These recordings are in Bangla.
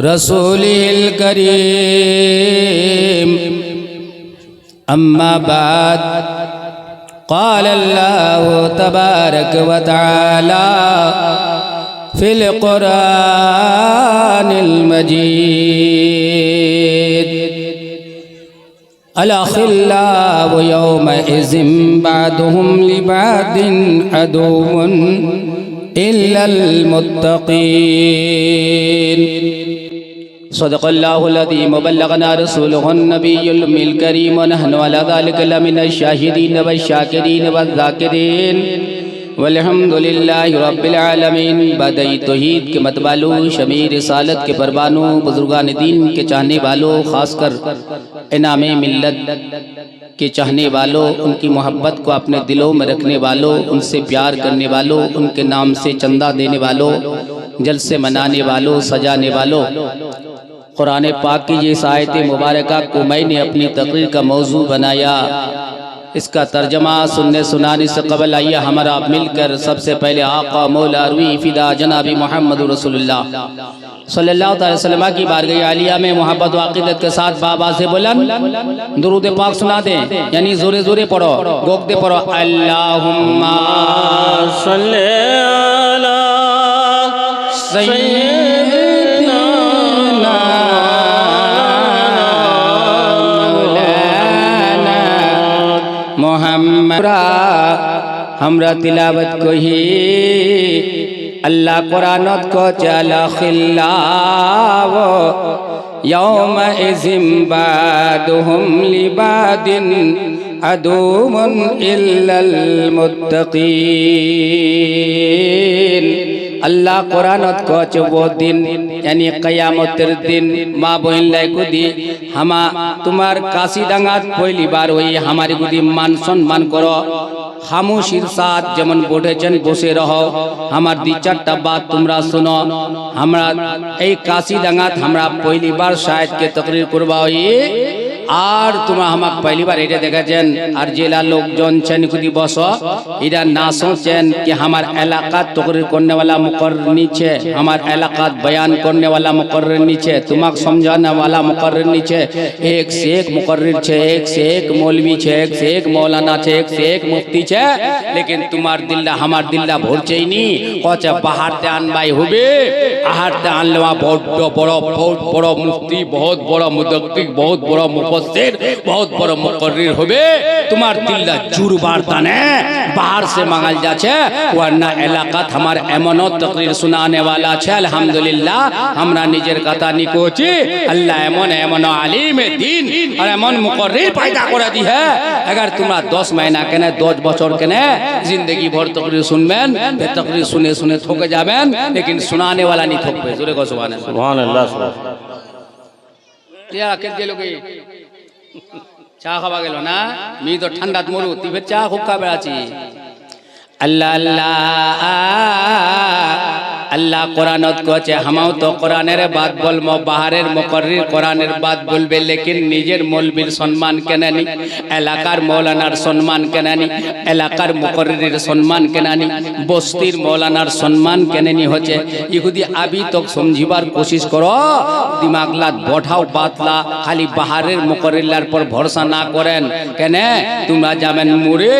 رسوله الكريم أما بعد قال الله تبارك وتعالى في القرآن المجيد الأخلاء يومئذ بعضهم لبعض عدو إلا المتقين. صدق الله الذي مبلغنا رسوله النبي الأمي الكريم. ونحن على ذلك لمن الشاهدين والشاكرين والذاكرين. والحمد لله رب العالمین بدئی توحید کے مت والو شمیر رسالت کے پروانوں بزرگان دین کے چاہنے والوں خاص کر انعام ملت کے چاہنے والوں ان کی محبت کو اپنے دلوں میں رکھنے والوں ان سے پیار کرنے والوں ان کے نام سے چندہ دینے والوں جلسے منانے والوں سجانے والوں قرآن پاک کی یہ آیت مبارکہ کو میں نے اپنی تقریر کا موضوع بنایا۔ اس کا ترجمہ سننے سنانے سے قبل آئیے ہمارا مل کر سب سے پہلے آقا مولا روی فدا جناب محمد رسول اللہ۔ صلی اللہ تعالی وسلم کی بارگاہ عالیہ میں محبت و عقیدت کے ساتھ بابا سے بلند درود پاک سنا دیں۔ یعنی زورے زورے پڑھو گوک دے پڑھو۔ اللہم صل على سیدنا মোহাম্মদ আমরা তিলাবত কহি আল্লাহ কোরআনত কো চালা খিল্লাব يوم إذن بعدهم لبعد عدو إلا المتقين আল্লাহ কোরআনত কচ ও দিন यानी কিয়ামতের দিন, মা বহিন লাই গুদি, হামা তোমার কাশি ডাঙ্গাত পয়লি বার হই আমার গুদি মান সম্মান করো। খামোশির সাথ যেমন বটেছেন, বসে রহ। আমার দুই চারটা বাদ তোমরা শোনো। আমরা এই কাশি ডাঙ্গাত আমরা পয়লি বার সাহেবকে তকরির করবা ওই আর তোমরা আমাকে পাইলিবার এটা দেখাছেন আর জেলা লোকজন চেন খুদি বস এটা না সোচেন কি আমার এলাকা তকরির করনেওয়ালা মুকর্রনি নিচে আমার এলাকা বয়ান করনেওয়ালা মুকর্রনি নিচে, তোমাক সমঝানেওয়ালা মুকর্রনি নিচে, এক সে এক মুকর্রির ছে, এক সে এক মৌলবি ছে, এক সে এক মৌলানা ছে, এক সে এক মুফতি ছে, লেকিন তোমার দিল্লা আমার দিল্লা ভরছেই নি কচে বাহারতে আনবাই হবে, আহারতে আনলেওয়া বড্ড বড়, বহুত বড় মুফতি, বহুত বড় মুদক্তি, বহুত বড় মুখ محبتদের বহুত বড় মুকররির হবে তোমার দিল্লা জুরবার দানে باہر سے مانگل جا چھے ورنہ علاقات ہمار ایمانو تقریر سنانے والا چھے۔ الحمدللہ ہمرا نجر کتا چھے اللہ ایمان ایمانو علیم دین۔ اور ایمان مقرر پیدا کر دی ہے۔ اگر تمہارا دوس مہینہ کنے دوچ بچور کنے زندگی بھر تقریر سن میں پہ تقریر سنے سنے تھوک جا میں لیکن سنانے والا نہیں تھوک پہ زورے کو سبحان اللہ۔ سبحان اللہ سبحان اللہ۔ یہ آکر চা খাওয়া গেল না? মি তো ঠান্ডাত মরু তুই চা চা হুক্কা বেড়াচ্ছি। আল্লাহ আল্লাহ আল্লাহ কোরআনত কছে হামাও তো কোরআনের বাদ বলব বাহারের মুকর্রির কোরআনের বাদ বলবে, লেকিন নিজের মৌলবীর সম্মান কেনানি? এলাকার মৌলানার সম্মান কেনানি? এলাকার মুকর্রির সম্মান কেনানি? বস্তির মৌলানার সম্মান কেনানি হচ্ছে? ইহুদি আবি তো সমঝিবার কোশিশ করো, দিমাগলা বঠাও বাতলা খালি বাহারের মুকরিল্লার পর ভরসা না করেন। কেন? তোমরা যাবেন মুরে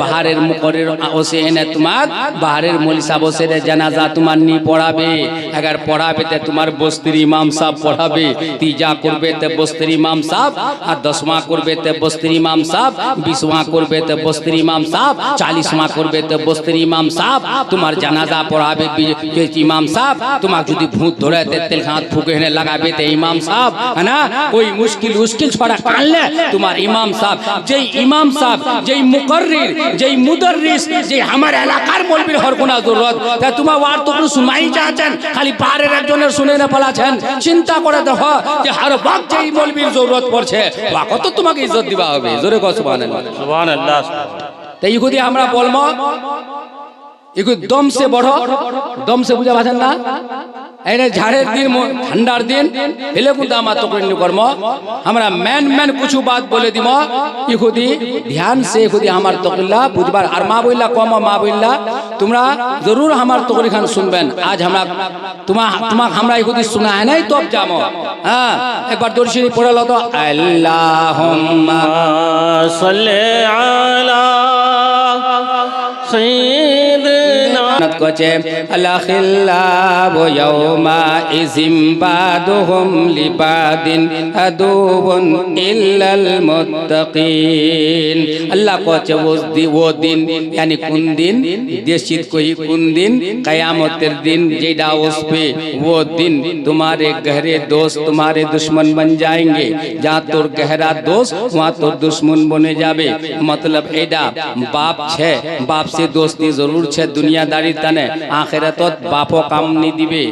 বাহারের মুকরির ওসে এনে তোমার বাহারের মলিসা বসে জানাজা তোমার নি পড়াবে अगर পড়াবে তে তোমার বস্তির ইমাম সাহেব পড়াবে তিজা করবে তে বস্তির ইমাম সাহেব আর দশমা করবে তে বস্তির ইমাম সাহেব বিশমা করবে তে বস্তির ইমাম সাহেব চালিশমা করবে তে বস্তির ইমাম সাহেব তোমার জানাজা পড়াবে বি- যে ইমাম সাহেব তোমার যদি ভূত ধরে তে তেল হাত ফুকে এনে লাগাবে তে ইমাম সাহেব है না कोई मुश्किल मुश्किल ছড়া কানলে তোমার ইমাম সাহেব যেই ইমাম সাহেব যেই মুকর্রির যেই মুদর্রিস যে আমার এলাকার মলবির হর কোনা জরুরত তা তোমার ওয়ার তো কোনো শুনাই চাচ্ছেন খালি পাহাড়ের একজনের শুনে না পালাছেন চিন্তা করে দেখো যে হর বাক যেই মলবির জরুরত পড়ছে বা কত তোমাকে ইজ্জত দিবা হবে? জোরে কো সুবহানাল্লাহ। তাই যদি আমরা বলব একটু দম সে বড় দম সে বুঝা পাচ্ছেন না এনে ঝাড়ের দিন ম- ঠান্ডার দিন এলে কিন্তু আমার তো করিনি কর্ম আমরা ম্যান ম্যান কিছু বাত বলে দিব ইহুদি ধ্যান সে ইহুদি আমার তকল্লা বুঝবার আর মা বললা কম মা বললা তোমরা জরুর আমার তকরি খান শুনবেন আজ আমরা তোমা তোমাক আমরা ইহুদি শোনা है নাই তব জামো হ্যাঁ একবার দর্শী পড়ে লো তো আল্লাহুম্মা صل কচে আলাখিল্লাব ইয়াউমা ইজিম বাদুহুম লিবাদিন আদুবুন ইল্লাল মুত্তাকিন। আল্লাহ কচে ওসদি ও দিন মানে কোন দিন? দেশিত কই কোন দিন? কিয়ামতের দিন যেটা ওসবে ও দিন तुम्हारे गहरे दोस्त तुम्हारे दुश्मन बन जाएंगे जहाँ তোর গহরা দোষ वहाँ তোর दुश्मन বনে যাবে। मतलब এটা বাপ છે বাপ সে দোস্তি জরুর છે দুনিয়াদারিতে। তানে আখেরাতত বাপও কাম নি দিবে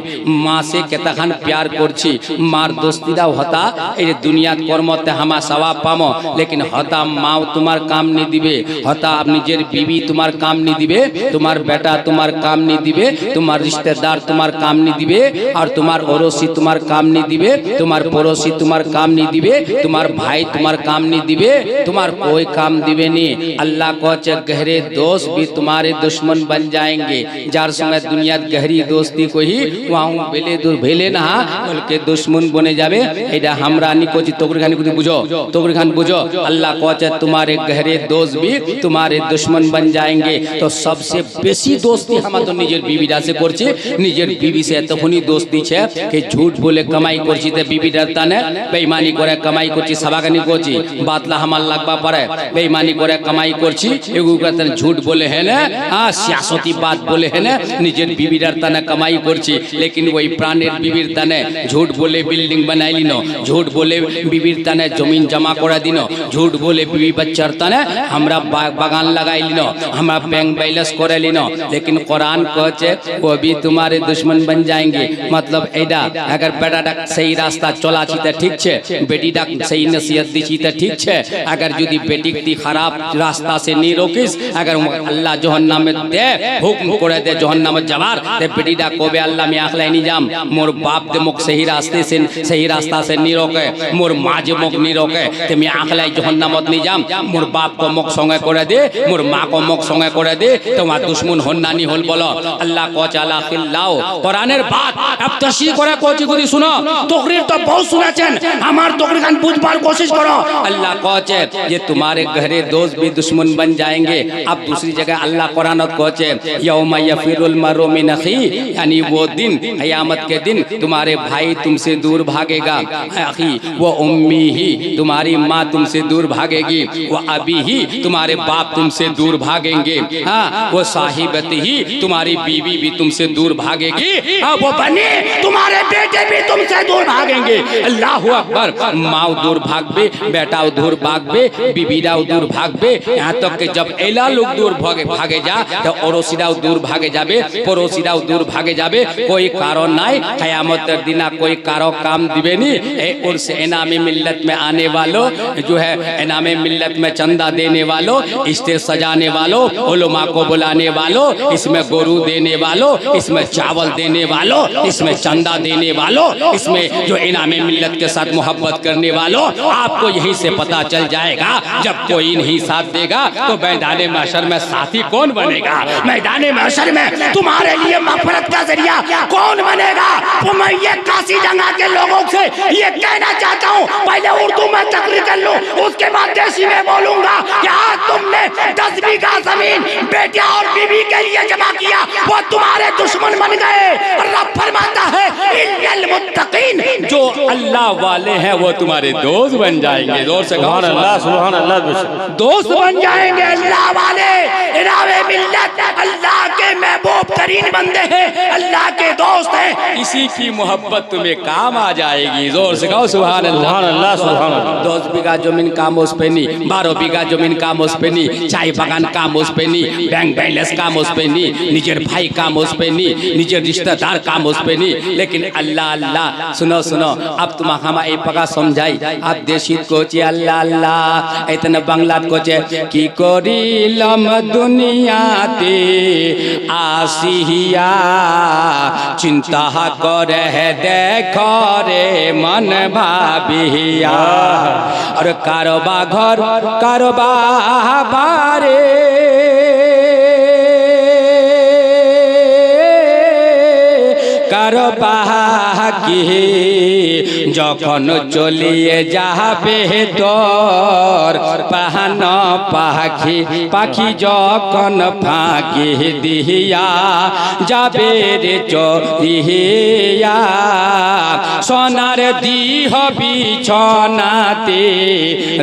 মা সে কেতাখান প্যার করছি মার দোস্তিদাও হতা এই যে দুনিয়াত কর্মতে হামা সওয়াব পামো লেকিন হতা মাও তোমার কাম নি দিবে হতা নিজের বিবি তোমার কাম নি দিবে তোমার বেটা তোমার কাম নি দিবে তোমার रिश्तेदार তোমার কাম নি দিবে আর তোমার অরসি তোমার কাম নি দিবে তোমার পড়োসি তোমার কাম নি দিবে তোমার ভাই তোমার কাম নি দিবে তোমার कोई काम दिवे नहीं अल्लाह को चे गहरे दोस्त भी तुम्हारे दुश्मन बन जाएंगे যার সঙ্গে দুনিয়ার গহরি দোস্তি কহি ওয়াউ বেলে দূর ভেলে না বলকে দুশ্মন বনে যাবে এটা আমরা নি কোচি তোকর খান কুদি বুঝো তোকর খান বুঝো আল্লাহ কোচে তোমারে গহরে দোষ ভি তোমারে দুশ্মন বন যাएंगे তো সবসে বেশি দোস্তি আমাদের নিজের বিবিরা সে করছে নিজের বিবি সে তখনই দোস্তি ছে কে ঝুট বলে কামাই করছি তে বিবিটার তানে বেঈমানি করে কামাই করছি সাবাগানি করছি বাতলা হামাল লাগবা পারে বেঈমানি করে কামাই করছি এগুলো ঝুট বলে হেলে আর সিয়াসতি বাদ বলে হ্যাঁ নিজের বিবিরার তানে কামাই করছি লেকিন ওই প্রাণের বিবির তানে ঝুট বলে বিল্ডিং বানাই লিন ঝুট বলে বিবির তানে জমিন জমা করা দিন ঝুট বলে বিবি বাচ্চার তানে আমরা বাগান লাগাই লিন আমরা ব্যাংক ব্যালেন্স করে লিন লেকিন কোরআন কছে কবি তোমারে দুশ্মন বন যাएंगे मतलब এইটা अगर বেটা ডাক সেই রাস্তা চলাছি তা ঠিক ছে বেটি ডাক সেই নসিহত দিছি তা ঠিক ছে अगर যদি বেটি খারাপ রাস্তা সে নি রোকিস अगर আল্লাহ জাহান্নামে দে হুকুম করে দে जहन्नाम যাবার তে বেটিটা কবে আল্লাহ আমি আখলাই নি যাম মোর বাপ দে মুখ सही रास्ते से सही रास्ता से नहीं रोके মোর মা যে মুখ नहीं रोके তে আমি আখলাই जहन्नामत नहीं যাম মোর বাপ को মুখ সঙ্গে করে দে মোর মা को মুখ সঙ্গে করে দে তোমার দুশ্মন হন নানি হল বলো আল্লাহ को চালা খিল্লাও কোরআনের বাত अब तशी করে কোচি গুলি শুনো তকরির তো বহুত শুনেছেন আমার তকরির খান বুঝবার कोशिश करो अल्लाह कहचे ये तुम्हारे गहरे दोस्त भी दुश्मन बन जाएंगे अब दूसरी जगह अल्लाह कुरान कहचे यौम یفیر المرو من اخی یعنی وہ دن حیامت کے دن تمہارے بھائی تم سے دور بھاگے گا۔ اخی، وہ امی ہی تمہاری ماں تم سے دور بھاگے گی۔ وہ ابی ہی تمہارے باپ تم سے دور بھاگیں گے۔ ہاں، وہ صاحبت ہی تمہاری بیوی بھی تم سے دور بھاگے گی۔ ہاں، وہ بنی تمہارے بیٹے بھی تم سے دور بھاگیں گے۔ اللہ اکبر، ماں دور بھاگ بے، بیٹا دور بھاگ بے بیویڑا دور بھاگ بے۔ یہاں تک کہ جب ایلا لوگ دور بھاگے جا، تو اوروسیڑا دور بھاگ ভাগে যাবে، পড়োশীরাও দূর ভাগে যাবে کوئی کارو نائی قیامت دینا کوئی کارو کام دیوے نہیں اے عرص ملت میں آنے والو جو ہے انام ملت میں چندہ دینے والو اشتے سجانے والو علماء کو بلانے والو اس میں گرو دینے والو اس میں چاول دینے والو اس میں چندہ دینے والو اس میں جو انامی ملت کے ساتھ محبت کرنے والو آپ کو یہی سے پتا چل جائے گا، جب کوئی نہیں ساتھ دے گا، تو میدان محشر میں ساتھی کون بنے گا؟ میدان محشر میں تمہارے لیے مغفرت کا ذریعہ کون بنے گا؟ تو میں یہ کاسی جنگا کے لوگوں سے یہ کہنا چاہتا ہوں پہلے اردو میں تقریر کر لوں اس کے بعد دیسی میں بولوں گا کہ آج تم نے دس بیگا زمین بیٹیا اور بی بی کے لیے جمع کیا وہ تمہارے دشمن بن گئے۔ رب فرماتا ہے المتقین جو اللہ والے ہیں وہ تمہارے دوست بن جائیں گے۔ دور سے سبحان اللہ سبحان اللہ دوست بن جائیں گے۔ اللہ والے اراوے ملت اللہ کے تمہارے محبوب ترین بندے ہیں اللہ کے دوست ہیں۔ اسی کی محبت تمہیں کام آ جائے گی۔ زور سے کہو سبحان اللہ۔ سبحان اللہ سبحان اللہ۔ دوست بیگا زمین کام اس پہ نہیں بارو بگا جو من کام اس پہ نہیں چائے بگان کام اس پہ نہیں بینک بیلنس کام اس پہ نہیں نجر بھائی کام اس پہ نہیں نجر رشتہ دار کام اس پہ نہیں لیکن اللہ اللہ سنو سنو اب تمہاں ہما اے پگا سمجھائی۔ اب دیشیت کوچے اللہ اللہ ایتن بنگلات کوچے کی کوری لم دنیا تے۔ আসিয়া চিন্তা করে দেখো রে মন ভাবিয়া। আর কারবা ঘর কারবা বারে। কারবা কি? যখন চলিয়ে যাবে তোর পাহান পাখি পাখি যখন ফাঁকি দিহিয়া যাবে রে চরিহিয়া সোনার দিহ বিছনাতে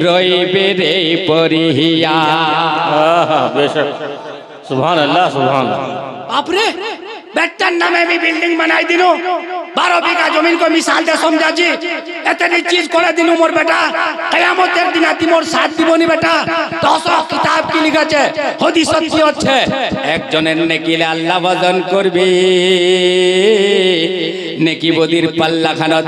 রইবে রে পরিহিয়া সুবহান আল্লাহ সুবহান বাপরে বেটার নামে আমি বিল্ডিং বানাই দিল। বারো বিঘা জমিন কো মিশাল দে সমঝাছি এতে চিজ করে দিনু মোর বেটা। কেয়ামতের দিন আতি মোর সাথ দিবনি বেটা। দশ কিতাব কি লিখেছে? হদি সত্যি হচ্ছে? একজনের নেকিলে আল্লাহ বজন করবে। নেকি বদির পাল্লা খানত।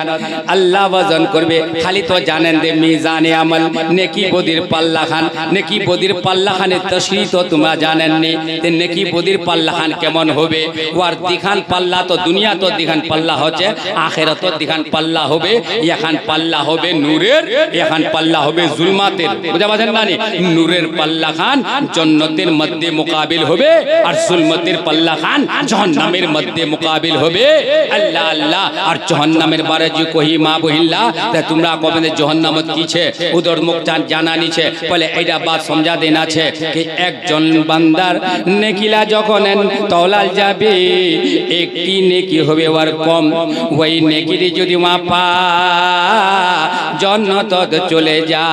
আল্লাহ বজন করবে। খালি তো জানেন যে মিজানে আমল। নেকি বদির পাল্লা খান। নেকি বদির পাল্লা খানের তশরি তো তোমরা জানেননি। যে নেকি বদির পাল্লা খান কেমন হবে? ওয়ার দিখান পাল্লা তো, দুনিয়া তো দিখান পাল্লা আখেরাত দিখান পাল্লা হবে, এখান পাল্লা হবে নূরের, এখান পাল্লা হবে জুলমাতের। বুঝা পাচ্ছেন না? নূরের পাল্লা খান জন্নতের মধ্যে মোকাবিল হবে, আর জুলমতের পাল্লা খান জাহান্নামের মধ্যে মোকাবিল হবে। আল্লাহ আল্লাহ, আর জাহান্নামের বারে যে কহি মা বহিল্লা, তা তোমরা কবে জাহান্নামত কিছে উদর মুখ জান- নিছে বলে এইটা বাদ সমঝা দেন আছে কি একজন বান্দার নেকিলা যখন তলাল যাবে, একটি নেকি হবে ওর কম। ওই নেকিরি যদি মা পা জন্নত চলে যা।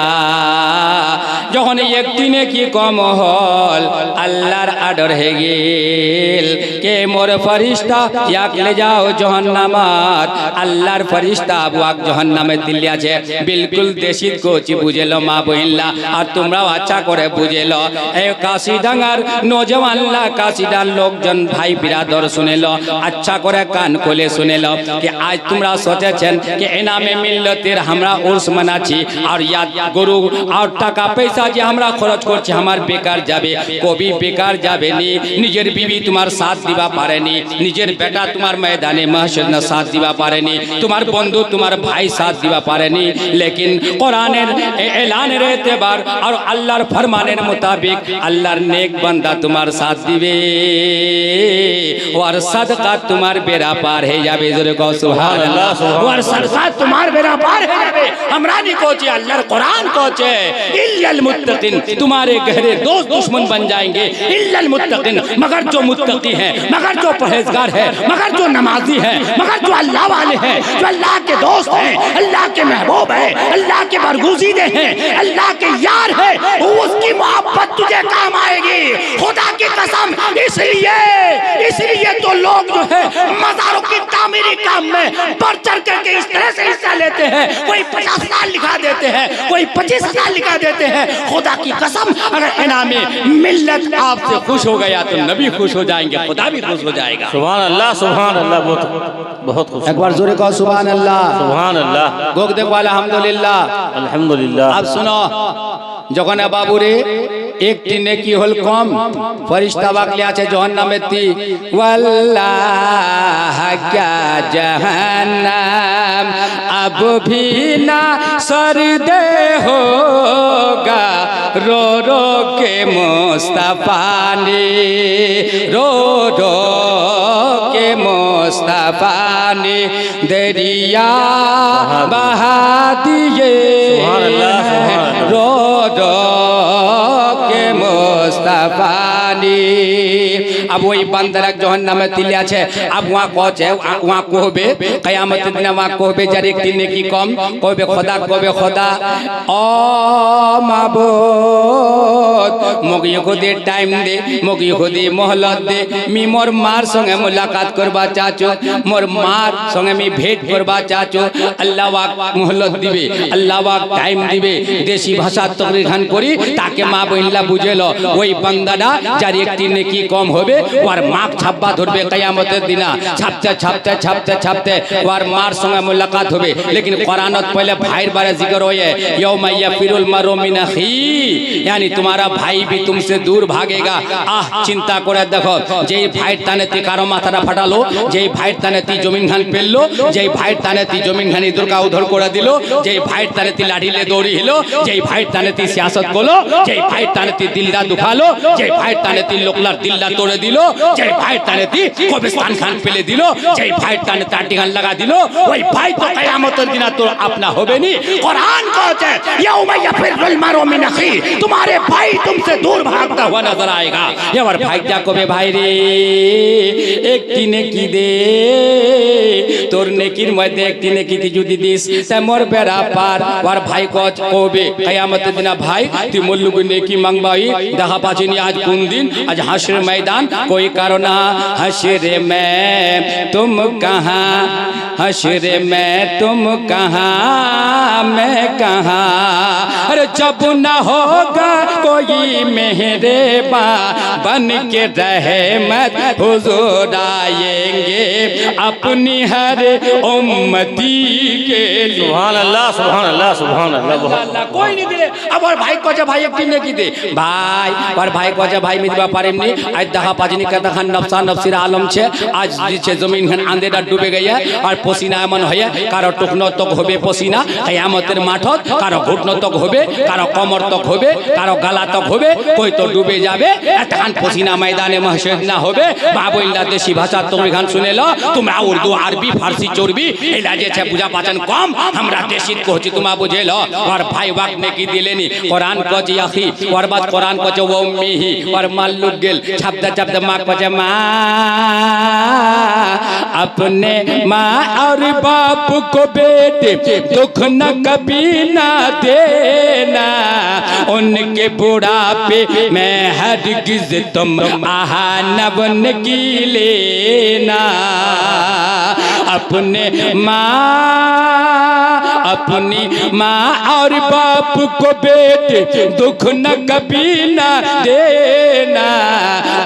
যখন এই একটি নেকি কম হল, আল্লাহর আডর হে গেল। কে মোর ফরিস্তা? ইয়াকলে যাও জহন্নামাত। আল্লাহর ফরিস্তা বুয়াক জহন্নামে দিল্লি আছে। বিলকুল দেশিত কোচি বুঝেলো মা বহিল্লা, আর তোমরাও আচ্ছা করে বুঝেলো। এ কাশিডাঙ্গার নজওয়ানলা, কাশিডার লোকজন ভাই বিরাদর শুনেল। আচ্ছা করে কান খুলে শুনেল। কি আজ তোমরা সোচেছেন কি এনামে মিল্লতের আমরা উর্স মানাচ্ছি আর ইয়াদ গরু আর টাকা পয়সা যে আমরা খরচ করছি আমার বেকার যাবে কবি বেকার যাবে নি নিজের বিবি তোমার সাথ দিবা পারেনি নিজের বেটা তোমার ময়দানে মহসদ না সাথ দিবা পারেনি তোমার বন্ধু তোমার ভাই সাথ দিবা পারেনি লেকিন কোরআনের এ- এলানের এতেবার আর আল্লাহর ফরমানের মোতাবিক আল্লাহর নেক کرے گا سبحان اللہ اور سرسات تمہار بنا پار ہے ہمرانی کوچے اللہ قرآن کوچے۔ اللہ المتقن تمہارے گہرے دوست دشمن بن جائیں گے۔ اللہ المتقن مگر جو متقی ہے مگر جو پہزگار ہے مگر جو نمازی ہے مگر جو اللہ والے ہیں جو اللہ کے دوست ہیں اللہ کے محبوب ہیں اللہ کے برگزیدے ہیں اللہ کے یار ہیں اس کی محبت تجھے کام آئے گی۔ خدا کی قسم اس لیے اس لیے تو لوگ جو ہیں مزاروں کی تعمیری کام میں بڑھ چڑھ کر کے اس طرح سے حصہ لیتے ہیں۔ کوئی پچاس سال لکھا دیتے ہیں کوئی پچیس سال لکھا دیتے ہیں۔ خدا کی قسم اگر انعام ملت آپ سے خوش ہو گیا تو نبی خوش ہو جائیں گے خدا بھی خوش ہو جائے گا۔ سبحان اللہ سبحان اللہ بہت بہت خوش اکبر زوری کہو سبحان اللہ۔ سبحان اللہ۔ گوگ دیکھ والا الحمدللہ۔ الحمدللہ۔ آپ سنو جگہ بابو رے একটি নেকি হল কম ফরিস্তা বাকলে আছে জহান্নামে তি ওয়াল্লাহ क्या जहन्नम अब भी ना सरदे होगा रो रो के मुस्तफा ने रो रो के मुस्तफा ने दरिया बहा दिए सुभान अल्लाह, सुभान अल्लाह। रो रो के জবানি ওই বান্দার बंद নামে जोहन আছে। तिलिया छे अब वहाँ कोच है वहाँ कोहबे कयामत दिन वहाँ कोहबे जर एक दिन की খোদা। कोहबे खुदा कोहबे মাবুদ মগি টাইম দে মগি খুদে মহলত দে। মি মোর মার সঙ্গে মুলাকাত করবা চাচো, মোর মার সঙ্গে মি ভেট করবা চাচো। আল্লাহ ওয়াক মহলত দিবে, আল্লাহ ওয়াক টাইম দিবে। দেশি ভাষা তকরিখান করি, তাকে মা বহিল্লা বুঝেলো। ওই বান্দাটা যার একটি নেকি কম হবে ওর মাক ছাপ্পা ধরবে কেয়ামতের দিনা। ছাপতে ছাপতে ছাপতে ছাপতে ওর মার সঙ্গে মোলাকাত হবে। লেকিন কোরআনত পহলে ভাইয়ের বারে জিকর হয়ে ইয়ো মাইয়া ফিরুল মারো মিনাহি ইয়ানি তোমারা ভাই ভি তুমসে দূর ভাগেগা। আহ, চিন্তা করে দেখো, যেই ভাইয়ের তানে তুই কারও মাথাটা ফাটালো, যেই ভাইয়ের তানে তুই জমিন খান পেললো, যেই ভাইয়ের তানে তুই জমিন খানি দুর্গা উধর করে দিল, যেই ভাইয়ের তানে তুই লাঠিলে দৌড়ি হিলো, যেই ভাইয়ের তানে তুই সিয়াসত করল, যেই ভাইয়ের তানে তুই দিলদা দুখালো, যেই ভাইয়ের তানে তুই লোকলার দিল্লা তোড়ে দিল। দিল যেই ভাইয়ের তালে দি কবিস্তান খান ফেলে দিল যেই ভাইয়ের তালে তাটি গান লাগা দিল ওই ভাই তো কিয়ামতের দিন তোর আপনা হবে নি কোরআন কহছে ইয়াউমাইয়া ফিরুল মারু মিন আখি তোমারে ভাই তুমসে দূর ভাগতা হুয়া নজর আয়েগা এবার ভাই যা কবে ভাই রে একটি নেকি দে তোর নেকির মধ্যে একটি নেকিতে যদি দিস তা মোর বেড়া পার। ওর ভাই কচ কবে? কিয়ামতের দিন ভাই তুই মোর নেকি মাংবাই দেখা পাচ্ছি আজ কোন দিন? আজ হাসরের ময়দান کوئی کرونا حشر میں تم کہاں؟ حشر میں تم کہاں؟ میں کہاں؟ ارے جب نہ ہوگا کوئی مہرے با بن کے رحمت حضور آئیں گے اپنی ہر امتی کے لیے سبحان اللہ سبحان اللہ سبحان اللہ کوئی نہیں دے۔ اب اور بھائی کو جب بھائی اپنی نے کی دے؟ بھائی اور بھائی کو جب بھائی میں دبا پارے میں آج دہا پاس भजनी कहता हन नफसा नफसिर आलम छे आज जी छे जमीन हन अंधेरा डूबे गई है और पसीना एमन होए कारो टुकनो तक होबे पसीना कयामतेर माठत कारो घुटनो तक होबे कारो कमर तक होबे कारो गला तक होबे कोई तो डूबे जाबे एतखान पसीना मैदाने महशर ना होबे बाबुल्ला देशी भाषा तुम खान सुने लो तुमरा उर्दू अरबी फारसी चोरबी एला जे छे पूजा पाचन कम हमरा देशी कहची तुमा बुझे लो और भाई वाक ने की दिलेनी कुरान कहची अखी और बात कुरान कहचे वो उम्मी ही और माल्लुक गेल छपदा छपदा پجما پجما اپنے ماں اور باپ کو بیٹے دکھ نہ کبھی نہ دینا ان کے بڑھاپے میں ہرگز تم آہا نہ بن کی لینا اپنے ماں اپنی ماں اور باپ کو بیٹے دکھ نہ کبھی نہ دینا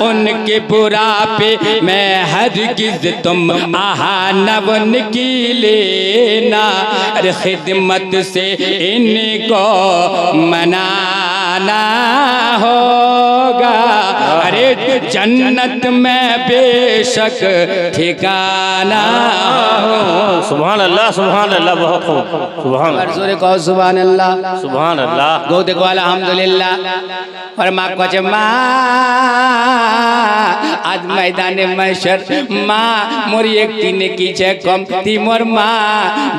ان کے برا پہ میں ہرگز تم آہانون کی لینا خدمت سے ان کو منانا جانا ہوگا ارے جنت میں بے شک ٹھکانا سبحان اللہ سبحان اللہ بہت خوب سبحان اللہ کہو سبحان اللہ سبحان اللہ گو دیکھو الحمدللہ اور ماں کو جمع আজ ময়দানে মাইশার মা মোর একটি নেকি যে কমতি মোর মা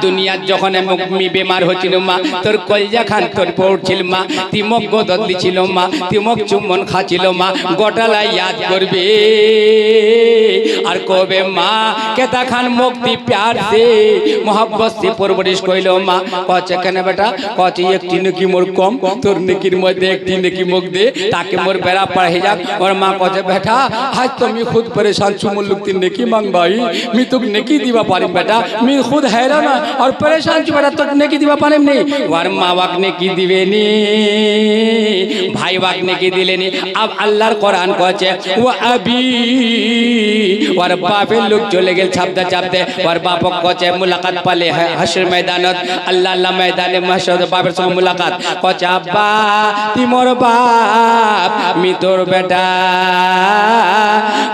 দুনিয়ার যখন মুখমি বেমার হচ্ছিল মা তোর কলজা খান তোর পড়ছিল মা তিমগ্য গোদত দিছিল মা তিমক চুম্বন খাচ্ছিল মা গোটালা ইয়াদ করবে আর কবে মা কেতা খান মুক্তি প্যার সে মোহাব্বত সে পরবরিশ কইল মা কচে কেন বেটা কচে একটি নেকি মোর কম তোর নেকির মধ্যে একটি নেকি মুখ দে তাকে মোর বেড়া पढ़े जा और माँ कहे बेटा आज तो मैं खुद परेशान छू मुल्लुक तीन नेकी मांग भाई मैं तो नेकी दीवा पारी बेटा मैं खुद हैरान है और परेशान छू बेटा तो नेकी दीवा पारे नहीं और माँ वाक नेकी दिवे नी भाई वाक नेकी ভাই বাগ নাকি দিলেন। আব আল্লাহর কোরআন কছে ও আবি ওর বাপের লোক চলে গেল ছাপতে ছাপতে ওর বাপ কছে মুলাকাত পালে হ্যাঁ, হাসির ময়দানত। আল্লাহ আল্লাহ ময়দানে মাসদ বাপের সঙ্গে মুলাকাত। কছে আব্বা তিমর বাপ মিতর বেটা।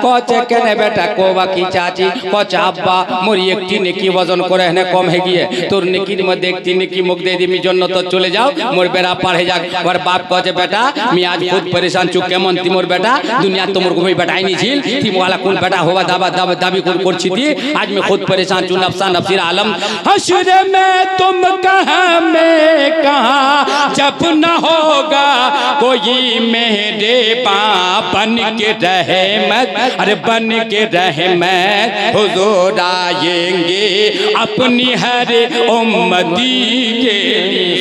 কছে কেন বেটা, কো বাকি চাচি? কছে আব্বা, মোর একটি নেকি ওজন করে হেনে কম হে গিয়ে। তোর নেকির মধ্যে একটি নেকি মুখ দিয়ে দিমি জন্য তো চলে যাও, মোর বেড়া পার হয়ে যাক। ওর বাপ কছে বেটা মি আজ খুব পরেশান চু কেমন তিমোর বেটা দুনিয়া তোমর ঘুমি বেটাই নি ঝিল তিম ওয়ালা কোন বেটা হওয়া দাবা দাবা দাবি কোন করছি দি আজ মে খুদ পরেশান চু নফসা নফসির আলম। حشر میں تم کہاں میں کہاں جب نہ ہوگا کوئی میرے پاں بن کے رحمت ارے بن کے رحمت حضور آئیں گے اپنی ہر امتی کے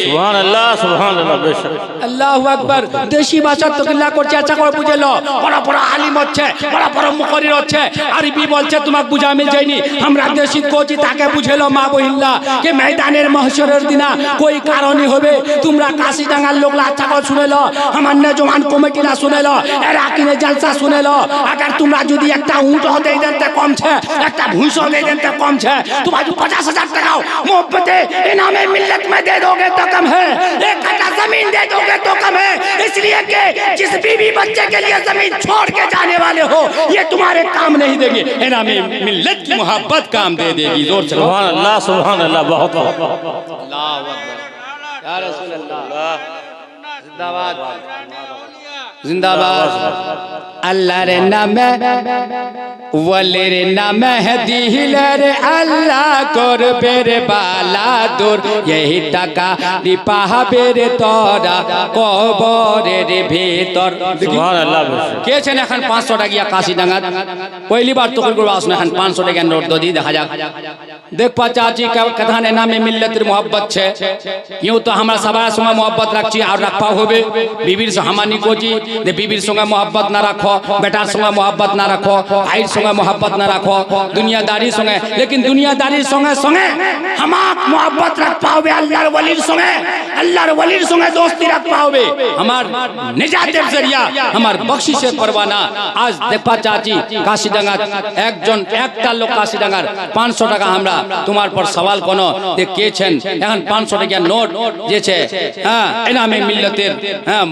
سبحان اللہ سبحان اللہ بے شک اللہ আল্লাহু আকবার, দেশি ভাষা তো তকিল্লা করছে আচ্ছা করে বুঝে বড় বড় আলিম হচ্ছে, বড় বড় মুকরির হচ্ছে। আরবি বলছে, তোমাকে বুঝা মিল যায়নি। আমরা দেশি কোচি, তাকে বুঝে মা বহিল্লা কে ময়দানের মহসরের দিনা, কই কারণই হবে? তোমরা কাশি ডাঙ্গার লোক আচ্ছা করে শুনে লো। আমার নেজমান কমিটিরা শুনে লো। এরা কিনে জালসা শুনে লো। আগার তোমরা যদি একটা উঁট হতে দেন কমছে, একটা ভুঁস হতে দেন কমছে, তোমার পচাশ হাজার টাকাও মোহব্বতে ইনামে মিল্লত মে দে দোগে তো কম হ্যাঁ زمین دے دو گے تو کم ہے۔ اس لیے کہ جس بی بی بچے کے لیے زمین چھوڑ کے جانے والے ہو یہ تمہارے کام نہیں دیں گے انعام ملت کی محبت کام دے دے گی۔ زور چلو سبحان اللہ سبحان اللہ بہت بہت۔ اللہ اکبر۔ یا رسول اللہ۔ زندہ باد۔ জিন্দাবাদ। আল্লাহর নামে ওয়ালের নামে দিলের আল্লাহ করবে রে বালা দূর। এই টাকা দি পাহাবে রে তোরা কবরের ভেতর। কে আছেন এখন পাঁচশো টাকা কাশি ডাঙ্গা পহিলি বার তখন করব আসুন এখন পাঁচশো টাকা নোট দিয়ে দেখা যাক। দেখ পা চাচি কথানে নামে মিল্লতের মোহব্বত ছে ইউ তো আমরা সবার সঙ্গে মোহব্বত রাখছি আর রাখা হবে বিবির হামানি কোচি যে বিবির সঙ্গে মোহব্বত না রাখো বেটার সঙ্গে মোহব্বত না রাখো ভাইয়ের সঙ্গে মোহব্বত না রাখো দুনিয়াদারির সঙ্গে লেকিন দুনিয়াদারির সঙ্গে সঙ্গে हमाक मोहब्बत रख पाओगे अल्लाहर वलीर संगे अल्लाहर वलीर संगे दोस्ती रख पाओगे আমার নিজাতের জরিয়া আমার বকশিসের পরবানা আজ দেখা চাচি কাশিডাঙ্গা একজন একটা লোক কাশিডাঙ্গার পাঁচশো টাকা আমরা তোমার পর সওয়াল কোনো যে কেছেন এখন পাঁচশো টাকা নোট যেছে হ্যাঁ এনামে মিল্লাতের হ্যাঁ